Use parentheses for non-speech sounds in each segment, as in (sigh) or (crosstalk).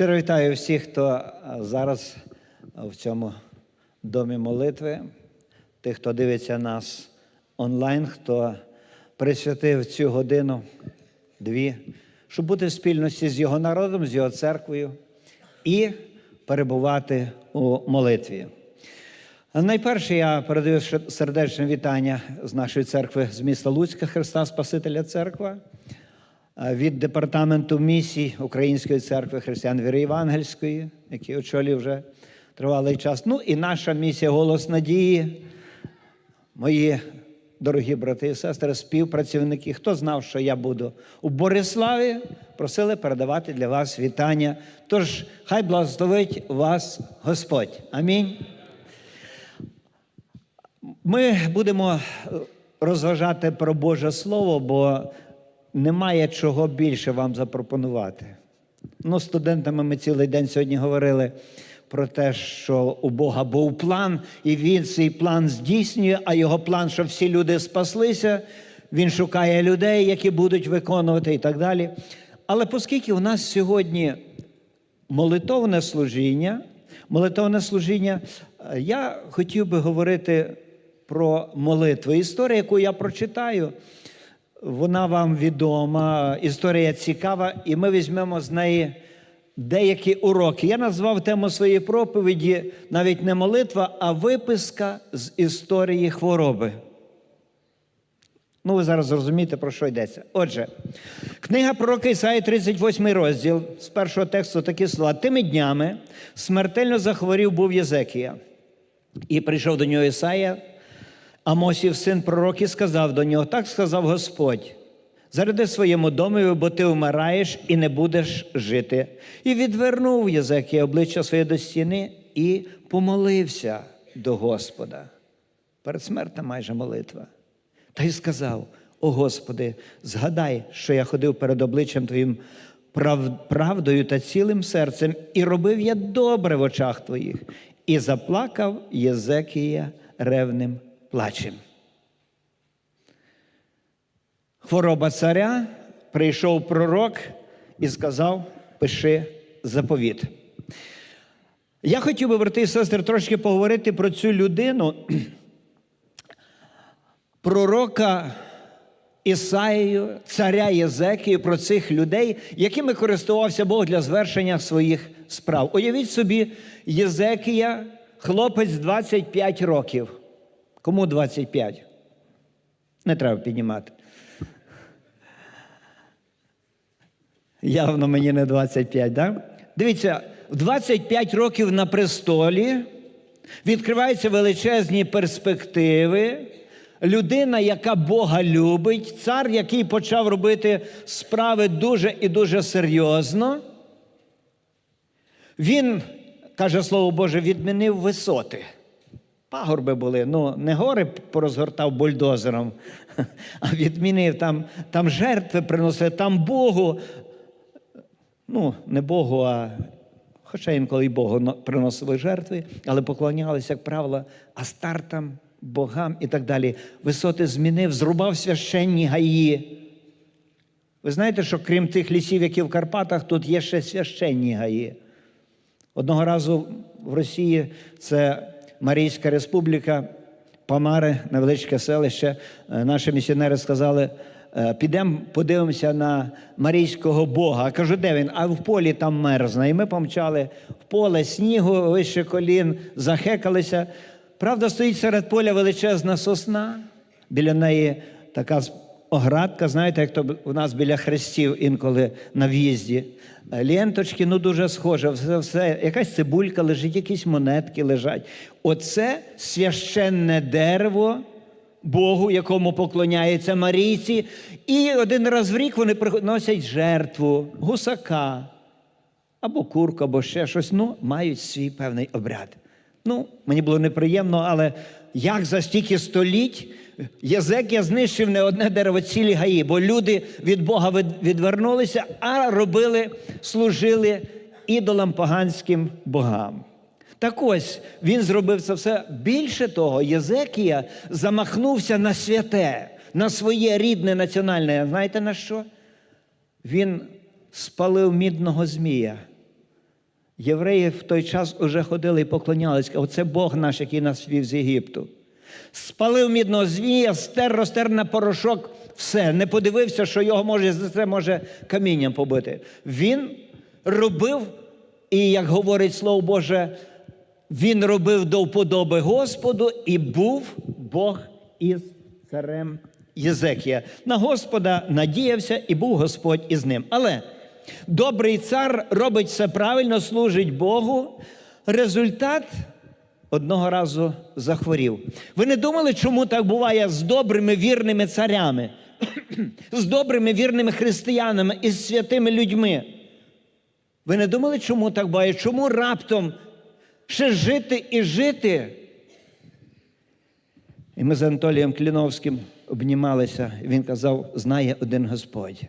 Щиро вітаю всіх, хто зараз в цьому домі молитви, тих, хто дивиться нас онлайн, хто присвятив цю годину, дві, щоб бути в спільності з його народом, з його церквою і перебувати у молитві. Найперше я передаю сердечне вітання з нашої церкви з міста Луцька Христа Спасителя Церква від департаменту місій Української церкви християн Віри Євангельської, який очолює вже тривалий час. Ну і наша місія Голос Надії, мої дорогі брати і сестри, співпрацівники. Хто знав, що я буду у Бориславі, просили передавати для вас вітання. Тож, хай благословить вас Господь. Амінь. Ми будемо розважати про Боже Слово, бо немає чого більше вам запропонувати. Ну, студентами ми цілий день сьогодні говорили про те, що у Бога був план, і Він цей план здійснює, а його план, щоб всі люди спаслися, він шукає людей, які будуть виконувати і так далі. Але оскільки у нас сьогодні молитовне служіння, молитовне служіння, я хотів би говорити про молитву. Історія, яку я прочитаю, вона вам відома, історія цікава, і ми візьмемо з неї деякі уроки. Я назвав тему своєї проповіді навіть не молитва, а виписка з історії хвороби. Ну, ви зараз зрозумієте, про що йдеться. Отже, книга пророка Ісаї, 38 розділ, з першого тексту такі слова. Тими днями смертельно захворів був Єзекія. І прийшов до нього Ісая, Амосів син пророк, і сказав до нього: так сказав Господь. Заради своєму домові, бо ти вмираєш і не будеш жити. І відвернув Єзекія обличчя своє до стіни і помолився до Господа. Передсмертна майже молитва. Та й сказав: О Господи, згадай, що я ходив перед обличчям Твоїм прав... правдою та цілим серцем, і робив я добре в очах Твоїх, і заплакав Єзекія ревним плачем. Хвороба царя прийшов пророк і сказав: пиши заповіт. Я хотів би, брати і сестри, трошки поговорити про цю людину, (clears throat) пророка Ісаїю, царя Єзекію, про цих людей, якими користувався Бог для звершення своїх справ. Уявіть собі, Єзекія, хлопець 25 років. Кому 25? Не треба піднімати. Явно мені не 25, да? Дивіться, в 25 років на престолі відкриваються величезні перспективи. Людина, яка Бога любить, цар, який почав робити справи дуже і дуже серйозно. Він, каже Слово Боже, відмінив висоти. Пагорби були, ну не гори порозгортав бульдозером, (laughs) а відмінив там, там жертви приносили, там Богу. Ну, не Богу, а хоча інколи й Богу приносили жертви, але поклонялися, як правило, астартам, богам і так далі. Висоти змінив, зрубав священні гаї. Ви знаєте, що крім тих лісів, які в Карпатах, тут є ще священні гаї. Одного разу в Росії це Марійська республіка, Памари, невеличке селище. Наші місіонери сказали, підемо подивимося на Марійського Бога. А кажу, де він? А в полі там мерзне. І ми помчали в поле снігу, вище колін, захекалися. Правда, стоїть серед поля величезна сосна, біля неї така оградка, знаєте, як то у нас біля хрестів інколи на в'їзді. Ленточки, ну дуже схоже, все, все, якась цибулька лежить, якісь монетки лежать. Оце священне дерево Богу, якому поклоняється Марійці. І один раз в рік вони приносять жертву, гусака або курку, або ще щось. Ну, мають свій певний обряд. Ну, мені було неприємно, але як за стільки століть Єзекія знищив не одне дерево цілі гаї, бо люди від Бога відвернулися, а робили, служили ідолам поганським богам. Так ось він зробив це все. Більше того, Єзекія замахнувся на святе, на своє рідне національне. Знаєте на що? Він спалив мідного змія. Євреї в той час уже ходили і поклонялись. Оце Бог наш, який нас вів з Єгипту. Спалив мідного змія, стер, розтер на порошок, все, не подивився, що його може за це може камінням побити. Він робив, і як говорить Слово Боже, він робив до вподоби Господу і був Бог із царем Єзекія. На Господа надіявся і був Господь із ним. Але добрий цар робить все правильно, служить Богу. Результат одного разу захворів. Ви не думали, чому так буває з добрими вірними царями, (clears throat) з добрими вірними християнами і з святими людьми? Ви не думали, чому так буває? Чому раптом ще жити і жити? І ми з Анатолієм Кліновським обнімалися, він казав: знає один Господь.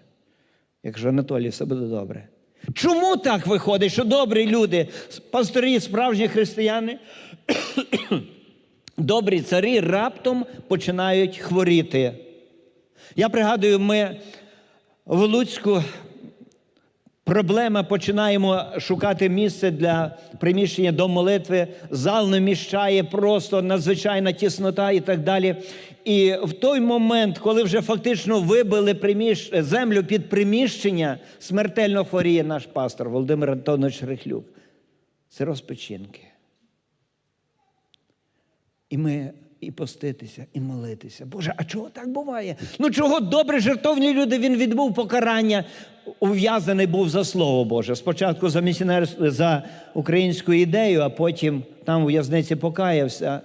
Якщо Анатолій, все буде добре. Чому так виходить, що добрі люди, пастори, справжні християни, (coughs) добрі царі раптом починають хворіти? Я пригадую, ми в Луцьку Проблема починаємо шукати місце для приміщення до молитви. Зал не міщає, просто надзвичайна тіснота і так далі. І в той момент, коли вже фактично вибили приміщ... землю під приміщення, смертельно хворіє наш пастор Володимир Антонович Рихлюк. Це розпечінки. І ми і поститися, і молитися. Боже, а чого так буває? Ну чого добре, жертовні люди, він відбув покарання, ув'язаний був за слово Боже. Спочатку за місіонер, за українську ідею, а потім там у в'язниці покаявся,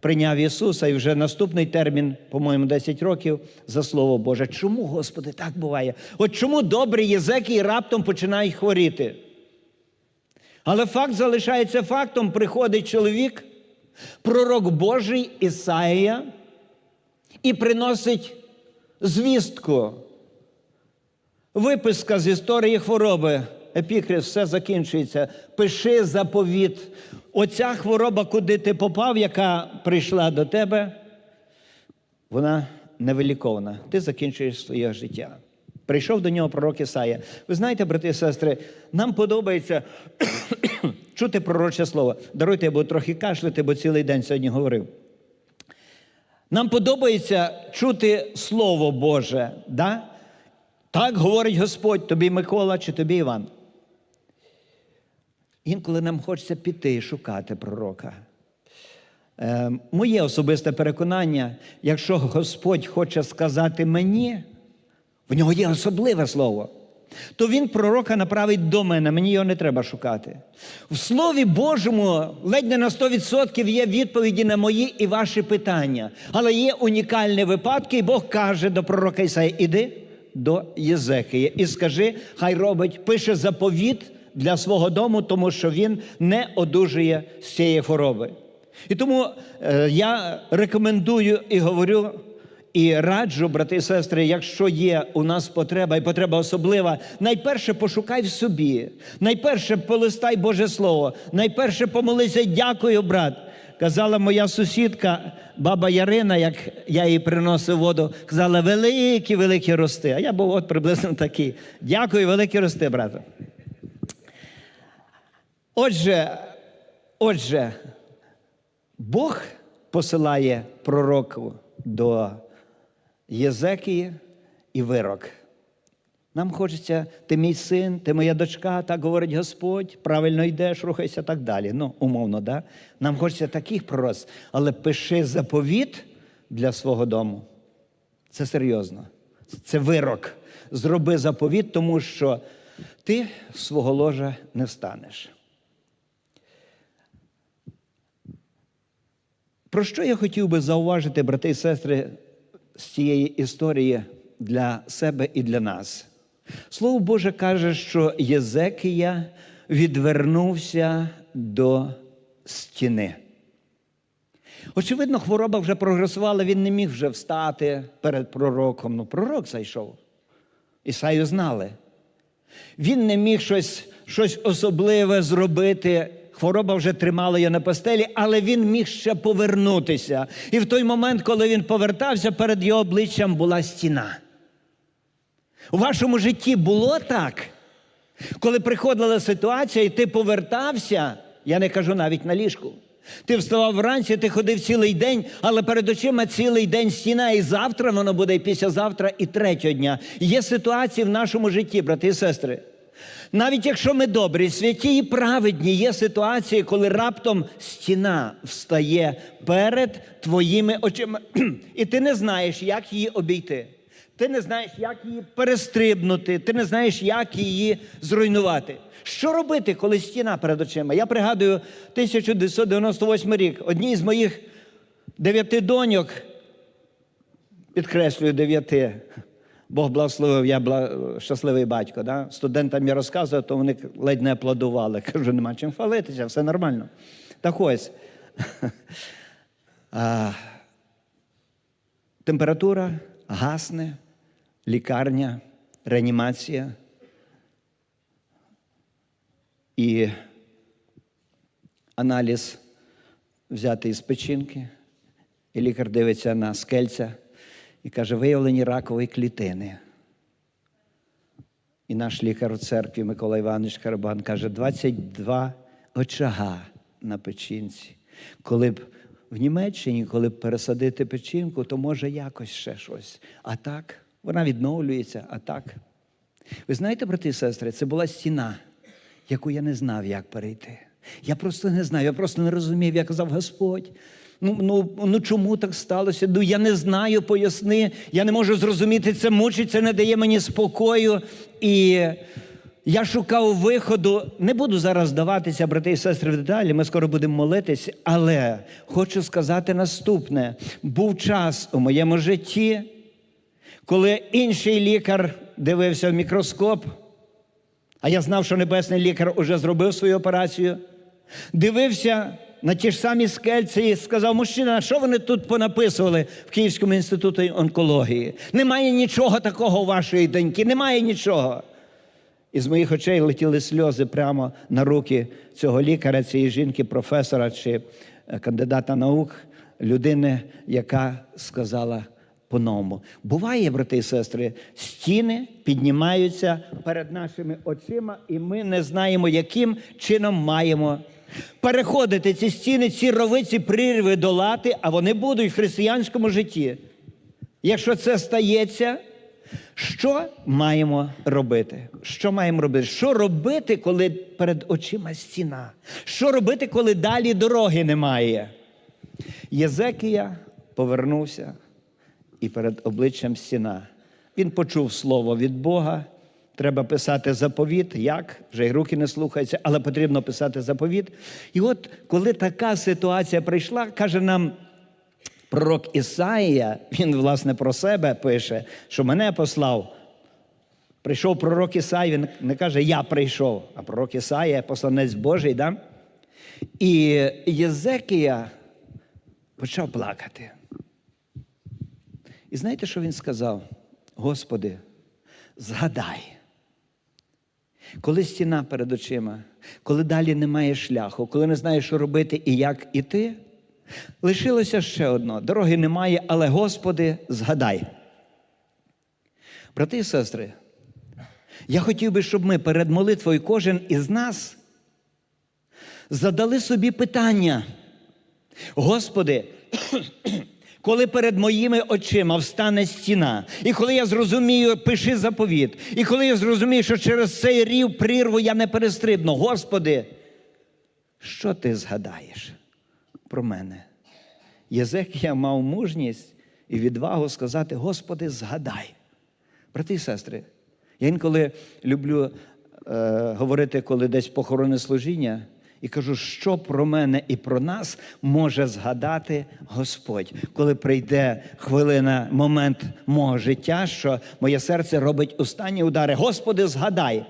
прийняв Ісуса, і вже наступний термін, по-моєму, 10 років за Слово Боже. Чому, Господи, так буває? От чому добрі єзеки раптом починають хворіти? Але факт залишається фактом, приходить чоловік пророк Божий Ісаїя і приносить звістку. Виписка з історії хвороби. Епікрис, все закінчується. Пиши заповіт. Оця хвороба, куди ти попав, яка прийшла до тебе, вона невилікована. Ти закінчуєш своє життя. Прийшов до нього пророк Ісая. Ви знаєте, брати і сестри, нам подобається (clears throat) чути пророче слово. Даруйте, я буду трохи кашляти, бо цілий день сьогодні говорив. Нам подобається чути Слово Боже. Да? Так говорить Господь, тобі Микола чи тобі Іван. Інколи нам хочеться піти і шукати пророка. Е, моє особисте переконання, якщо Господь хоче сказати мені, в нього є особливе слово, то він пророка направить до мене, мені його не треба шукати. В Слові Божому ледь не на 100% є відповіді на мої і ваші питання. Але є унікальні випадки, і Бог каже до пророка Ісаї, іди до Єзекія і скажи, хай робить, пише заповіт для свого дому, тому що він не одужує з цієї хвороби. І тому е, я рекомендую і говорю і раджу, брати і сестри, якщо є у нас потреба, і потреба особлива, найперше пошукай в собі, найперше полистай Боже Слово, найперше помолися, дякую, брат. Казала моя сусідка, баба Ярина, як я їй приносив воду, казала, великі, великі рости. А я був от приблизно такий. Дякую, великі рости, брате. Отже, отже, Бог посилає пророку до Єзекії і вирок. Нам хочеться, ти мій син, ти моя дочка, так говорить Господь, правильно йдеш, рухайся так далі. Ну, умовно, да? Нам хочеться таких пророцтв, але пиши заповіт для свого дому. Це серйозно. Це вирок. Зроби заповіт, тому що ти свого ложа не встанеш. Про що я хотів би зауважити, брати і сестри, з цієї історії для себе і для нас? Слово Боже каже, що Єзекія відвернувся до стіни. Очевидно, хвороба вже прогресувала, він не міг вже встати перед пророком. Ну, пророк зайшов. Ісаю знали. Він не міг щось, щось особливе зробити. Хвороба вже тримала його на постелі, але він міг ще повернутися. І в той момент, коли він повертався, перед його обличчям була стіна. У вашому житті було так? Коли приходила ситуація, і ти повертався, я не кажу навіть на ліжку. Ти вставав вранці, ти ходив цілий день, але перед очима цілий день стіна, і завтра воно буде, і післязавтра, і третього дня. Є ситуації в нашому житті, брати і сестри. Навіть якщо ми добрі, святі і праведні, є ситуації, коли раптом стіна встає перед твоїми очима, (clears throat) і ти не знаєш, як її обійти. Ти не знаєш, як її перестрибнути, ти не знаєш, як її зруйнувати. Що робити, коли стіна перед очима? Я пригадую 1998 рік. Одній з моїх дев'яти доньок, підкреслюю дев'яти, Бог благословив, я бла- щасливий батько. Да? Студентам я розказував, то вони ледь не аплодували. (laughs) Кажу, нема чим хвалитися, все нормально. Так ось. (laughs) Температура гасне, лікарня, реанімація. І аналіз взятий з печінки, і лікар дивиться на скельця і каже, виявлені ракові клітини. І наш лікар у церкві Микола Іванович Карабан каже, 22 очага на печінці. Коли б в Німеччині, коли б пересадити печінку, то може якось ще щось. А так, вона відновлюється, а так. Ви знаєте, брати і сестри, це була стіна, яку я не знав, як перейти. Я просто не знаю, я просто не розумів, я казав, Господь. Ну, ну, ну чому так сталося? Ну я не знаю, поясни. Я не можу зрозуміти, це мучить, це не дає мені спокою. І я шукав виходу. Не буду зараз здаватися, брати і сестри, в деталі. Ми скоро будемо молитись, але хочу сказати наступне: був час у моєму житті, коли інший лікар дивився в мікроскоп, а я знав, що небесний лікар уже зробив свою операцію, дивився на ті ж самі скельці і сказав, мужчина, що вони тут понаписували в Київському інституті онкології? Немає нічого такого у вашої доньки, немає нічого. І з моїх очей летіли сльози прямо на руки цього лікаря, цієї жінки, професора чи е, кандидата наук, людини, яка сказала по-новому. Буває, брати і сестри, стіни піднімаються перед нашими очима, і ми не знаємо, яким чином маємо переходити ці стіни, ці ровиці, прірви долати, а вони будуть в християнському житті. Якщо це стається, що маємо робити? Що маємо робити? Що робити, коли перед очима стіна? Що робити, коли далі дороги немає? Єзекія повернувся і перед обличчям стіна. Він почув слово від Бога. Треба писати заповіт. Як? Вже й руки не слухаються, але потрібно писати заповіт. І от коли така ситуація прийшла, каже нам пророк Ісаїя, він, власне, про себе пише, що мене послав. Прийшов пророк Ісаїя, він не каже, я прийшов, а пророк Ісаїя, посланець Божий, да? і Єзекія почав плакати. І знаєте, що він сказав? Господи, згадай, коли стіна перед очима, коли далі немає шляху, коли не знаєш, що робити і як іти, лишилося ще одно: дороги немає, але Господи, згадай. Брати і сестри, я хотів би, щоб ми перед молитвою кожен із нас задали собі питання. Господи, коли перед моїми очима встане стіна, і коли я зрозумію, пиши заповіт, і коли я зрозумію, що через цей рів прірву я не перестрибну, Господи, що ти згадаєш про мене? Єзекія мав мужність і відвагу сказати: Господи, згадай. Брати і сестри, я інколи люблю е, говорити, коли десь похоронне служіння, і кажу, що про мене і про нас може згадати Господь, коли прийде хвилина, момент мого життя, що моє серце робить останні удари. Господи, згадай.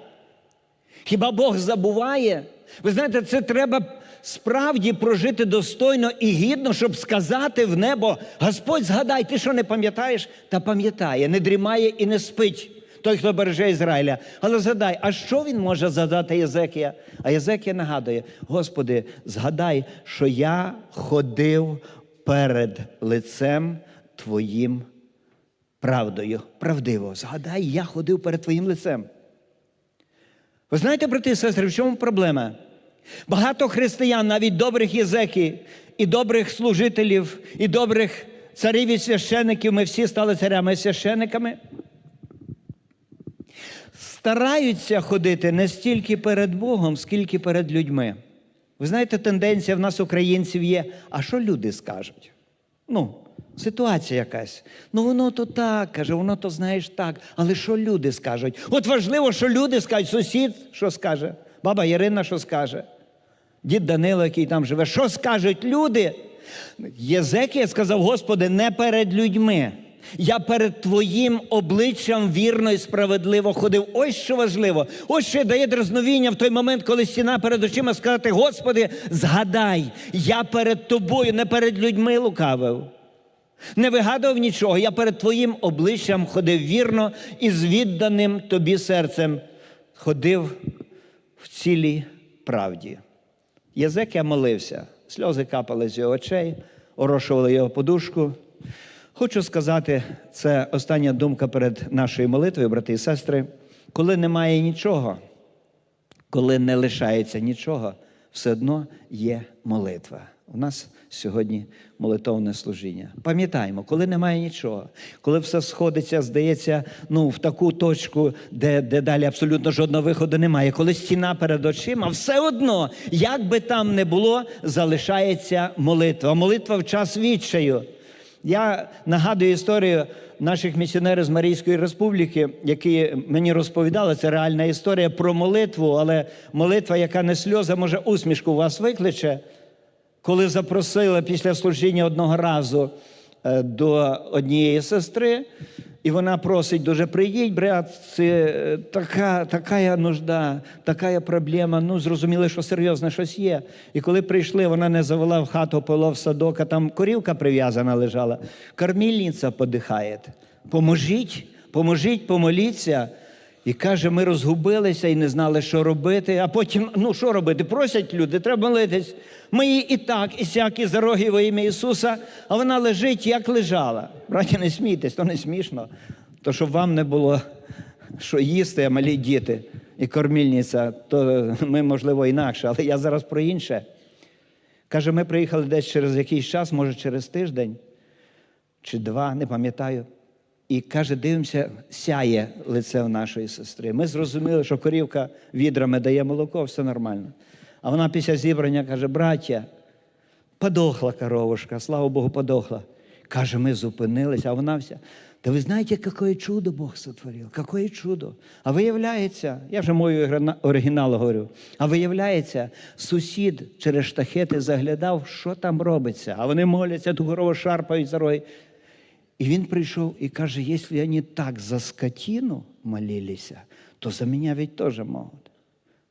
Хіба Бог забуває? Ви знаєте, це треба справді прожити достойно і гідно, щоб сказати в небо: Господь, згадай, ти що не пам'ятаєш? Та пам'ятає, не дрімає і не спить той, хто береже Ізраїля. Але згадай, а що він може задати Єзекія? А Єзекія нагадує: Господи, згадай, що я ходив перед лицем Твоїм правдою. Правдиво, згадай, я ходив перед Твоїм лицем. Ви знаєте, брати і сестри, в чому проблема? Багато християн, навіть добрих єзеки, і добрих служителів, і добрих царів і священиків, ми всі стали царями і священиками, стараються ходити не стільки перед Богом, скільки перед людьми. Ви знаєте, тенденція в нас, українців, є, а що люди скажуть? Ну, ситуація якась. Ну, воно то так, каже, воно то знаєш так. Але що люди скажуть? От важливо, що люди скажуть, сусід, що скаже, баба Ірина, що скаже, дід Данило, який там живе, що скажуть люди? Єзекія сказав, Господи, не перед людьми. Я перед Твоїм обличчям вірно і справедливо ходив. Ось що важливо. Ось що дає дразновіння в той момент, коли стіна перед очима сказати: Господи, згадай, я перед тобою, не перед людьми лукавив. Не вигадував нічого, я перед Твоїм обличчям ходив вірно і з відданим тобі серцем ходив в цілій правді. Язекія молився, сльози капали з його очей, орошували його подушку. Хочу сказати, це остання думка перед нашою молитвою, брати і сестри. Коли немає нічого, коли не лишається нічого, все одно є молитва. У нас сьогодні молитовне служіння. Пам'ятаємо, коли немає нічого, коли все сходиться, здається, ну в таку точку, де, де далі абсолютно жодного виходу немає. Коли стіна перед очима, все одно, як би там не було, залишається молитва. Молитва в час відчаю. Я нагадую історію наших місіонерів з Марійської республіки, які мені розповідали, це реальна історія про молитву, але молитва, яка не сльоза, може усмішку у вас викличе. Коли запросила після служіння одного разу е, до однієї сестри, і вона просить дуже приїдь, брат, це е, така, така нужда, така проблема. Ну, зрозуміли, що серйозне щось є. І коли прийшли, вона не завела в хату, полов садок, а там корівка прив'язана лежала. Кормільниця подихає. Поможіть, поможіть, помоліться. І каже, ми розгубилися і не знали, що робити. А потім, ну що робити? Просять люди, треба молитись. Ми її і так, і сяк, і за роги во ім'я Ісуса, а вона лежить, як лежала. Браті, не смійтесь, то не смішно. То щоб вам не було що їсти, а малі діти і кормільниця, то ми, можливо, інакше, але я зараз про інше. Каже, ми приїхали десь через якийсь час, може через тиждень чи два, не пам'ятаю. І каже, дивимося, сяє лице у нашої сестри. Ми зрозуміли, що корівка відрами дає молоко, все нормально. А вона після зібрання каже: браття, подохла коровушка, слава Богу, подохла. Каже, ми зупинилися, а вона вся. Да ви знаєте, яке чудо Бог сотворив? Какое чудо. А виявляється, я вже мою оригіналу говорю, а виявляється, сусід через штахети заглядав, що там робиться. А вони моляться, ту корову шарпають за роги. І він прийшов і каже: якщо вони так за скотину молилися, то за мене ведь теж можуть.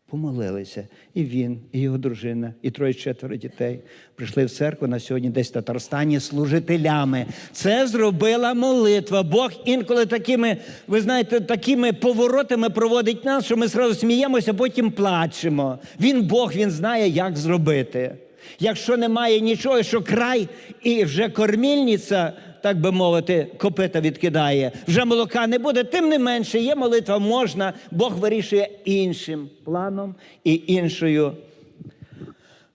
Помолилися. І він, і його дружина, і троє-четверо дітей прийшли в церкву на сьогодні, десь в Татарстані, служителями. Це зробила молитва. Бог інколи такими, ви знаєте, такими поворотами проводить нас, що ми зразу сміємося, потім плачемо. Він Бог, він знає, як зробити. Якщо немає нічого, що край і вже кормільниця, так би мовити, копита відкидає, вже молока не буде, тим не менше є молитва, можна, Бог вирішує іншим планом і іншою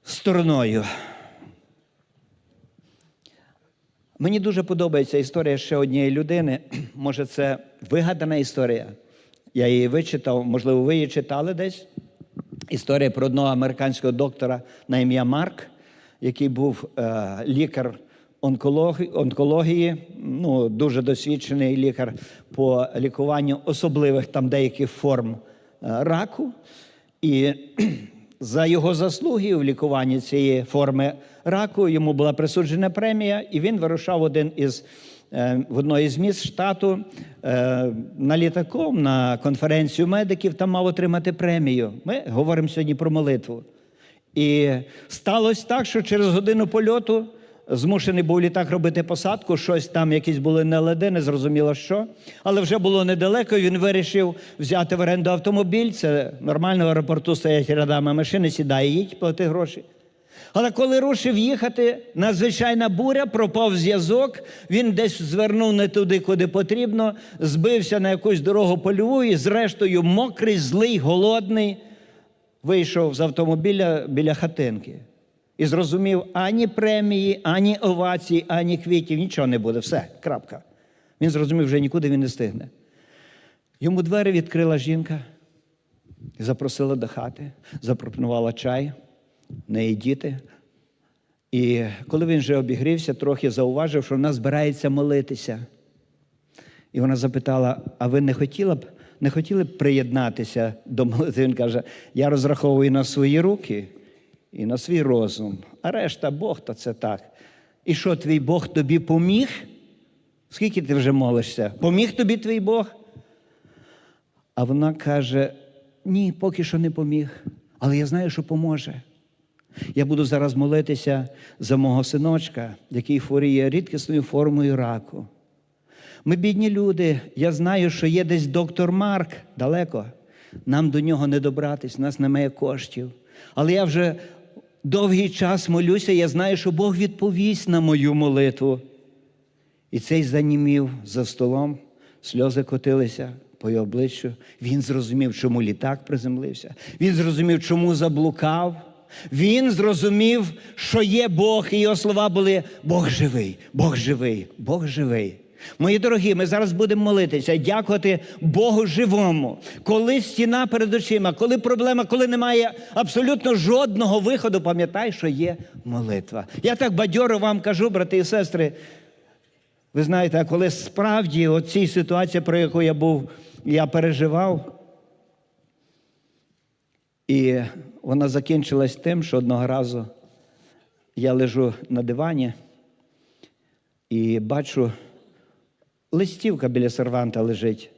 стороною. Мені дуже подобається історія ще однієї людини. (clears throat) Може, це вигадана історія. Я її вичитав, можливо, ви її читали десь. Історія про одного американського доктора на ім'я Марк, який був е, лікар онкології, ну, дуже досвідчений лікар по лікуванню особливих там деяких форм е, раку. І (clears throat) за його заслуги в лікуванні цієї форми раку йому була присуджена премія, і він вирушав один із е, в одної з міст штату е, на літаком на конференцію медиків там мав отримати премію. Ми говоримо сьогодні про молитву. І сталося так, що через годину польоту змушений був літак робити посадку, щось там, якісь були неледи, не зрозуміло що. Але вже було недалеко. Він вирішив взяти в оренду автомобіль. Це нормально в аеропорту стоять рядами машини, сідає, їдь, плати гроші. Але коли рушив їхати, надзвичайна буря, пропав зв'язок, він десь звернув не туди, куди потрібно, збився на якусь дорогу польову і, зрештою, мокрий, злий, голодний, вийшов з автомобіля біля хатинки. І зрозумів, ані премії, ані овації, ані квітів, нічого не буде. Все, крапка. Він зрозумів, вже нікуди він не стигне. Йому двері відкрила жінка запросила до хати, запропонувала чай, неї діти. І коли він вже обігрівся, трохи зауважив, що вона збирається молитися. І вона запитала: а ви не хотіли б, не хотіли б приєднатися до молитви? Він каже: я розраховую на свої руки і на свій розум, а решта Бог то це так. І що твій Бог тобі поміг? Скільки ти вже молишся? Поміг тобі твій Бог? А вона каже: ні, поки що не поміг, але я знаю, що поможе. Я буду зараз молитися за мого синочка, який хворіє рідкісною формою раку. Ми бідні люди, я знаю, що є десь доктор Марк далеко. Нам до нього не добратись, у нас немає коштів. Але я вже довгий час молюся, я знаю, що Бог відповість на мою молитву. І цей занімів за столом, сльози котилися по його обличчю. Він зрозумів, чому літак приземлився. Він зрозумів, чому заблукав. Він зрозумів, що є Бог, і його слова були Бог живий, Бог живий, Бог живий. Мої дорогі, ми зараз будемо молитися, дякувати Богу живому. Коли стіна перед очима, коли проблема, коли немає абсолютно жодного виходу, пам'ятай, що є молитва. Я так бадьоро вам кажу, брати і сестри. Ви знаєте, а коли справді оцій ситуації, про яку я був, я переживав, і вона закінчилась тим, що одного разу я лежу на дивані і бачу, листівка біля серванта лежить.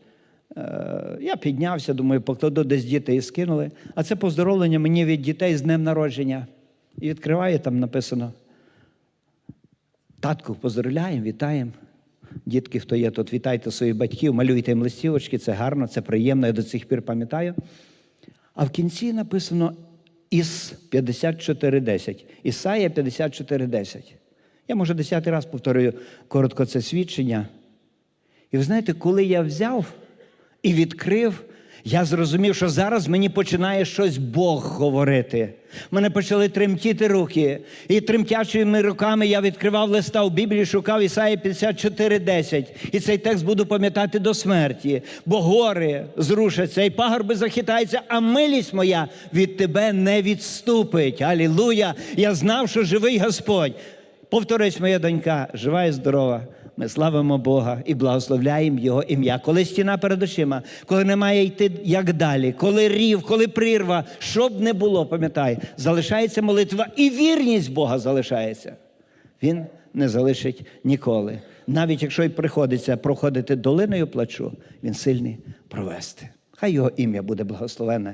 Е, Я піднявся, думаю, покладу десь діти і скинули. А це поздоровлення мені від дітей з днем народження. І відкриваю, там написано: Татку, поздравляємо, вітаємо. Дітки, хто є тут, вітайте своїх батьків, малюйте їм листівочки, це гарно, це приємно, я до цих пір пам'ятаю. А в кінці написано із 54.10. Ісая 54.10. Я, може, десятий раз повторюю коротко це свідчення. І ви знаєте, коли я взяв і відкрив, я зрозумів, що зараз мені починає щось Бог говорити. Мене почали тремтіти руки. І тремтячими руками я відкривав листа в Біблії, шукав Ісаї 54.10. І цей текст буду пам'ятати до смерті. Бо гори зрушаться, і пагорби захитаються, а милість моя від тебе не відступить. Алілуя! Я знав, що живий Господь. Повторюсь, моя донька, жива і здорова. Ми славимо Бога і благословляємо Його ім'я. Коли стіна перед очима, коли немає йти як далі, коли рів, коли прірва, що б не було, пам'ятай, залишається молитва і вірність Бога залишається. Він не залишить ніколи. Навіть якщо й приходиться проходити долиною плачу, він сильний провести. Хай його ім'я буде благословенне.